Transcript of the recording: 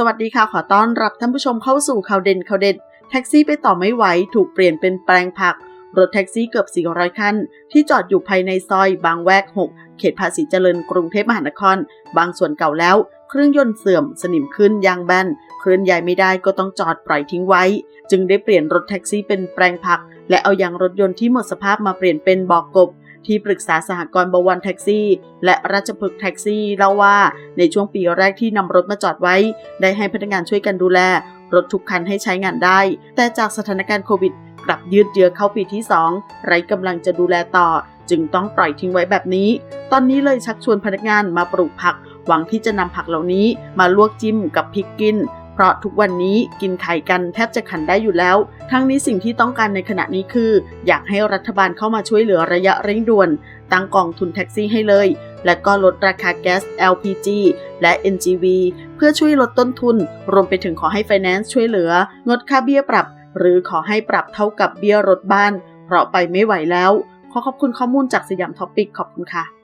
สวัสดีค่ะ ขอต้อนรับท่านผู้ชมเข้าสู่ข่าวเด่นข่าวเด็ด แท็กซี่ไปต่อไม่ไหว ถูกเปลี่ยนเป็นแปลงผัก รถแท็กซี่เกือบ 400 คัน ที่จอดอยู่ภายในซอยบางแวก 6 เขตภาษีเจริญกรุงเทพมหานคร บางส่วนเก่าแล้ว เครื่องยนต์เสื่อม สนิมขึ้น ยางแบน เคลื่อนย้ายไม่ได้ก็ต้องจอดปล่อยทิ้งไว้ จึงได้เปลี่ยนรถแท็กซี่เป็นแปลงผัก และเอายางรถยนต์ที่หมดสภาพมาเปลี่ยนเป็นบอกกบ ที่ปรึกษาสหกรณ์บวรแท็กซี่ และราชพฤกษ์แท็กซี่เล่าว่าในช่วงปีแรกที่นำรถมาจอดไว้ ได้ให้พนักงานช่วยกันดูแล รถทุกคันให้ใช้งานได้ แต่จากสถานการณ์โควิด กลับยืดเยื้อเข้าปีที่ 2 ไร้กำลังจะดูแลต่อ จึงต้องปล่อยทิ้งไว้แบบนี้ ตอนนี้เลยชักชวนพนักงานมาปลูกผักหวังที่จะนำผักเหล่านี้มาลวกจิ้มกับพริกกิน เพราะทุกวันนี้กินไข่กันแทบจะขันได้อยู่แล้ว ทั้งนี้สิ่งที่ต้องการในขณะนี้คือ อยากให้รัฐบาลเข้ามาช่วยเหลือระยะเร่งด่วน ตั้งกองทุนแท็กซี่ให้เลย และก็ลดราคาแก๊ส LPG และ NGV เพื่อช่วยลดต้นทุน รวมไปถึงขอให้ Finance ช่วยเหลือ งดค่าเบี้ยปรับ หรือขอให้ปรับเท่ากับเบี้ยรถบ้าน เพราะไปไม่ไหวแล้ว ขอขอบคุณข้อมูลจากสยามท็อปิกขอบคุณค่ะ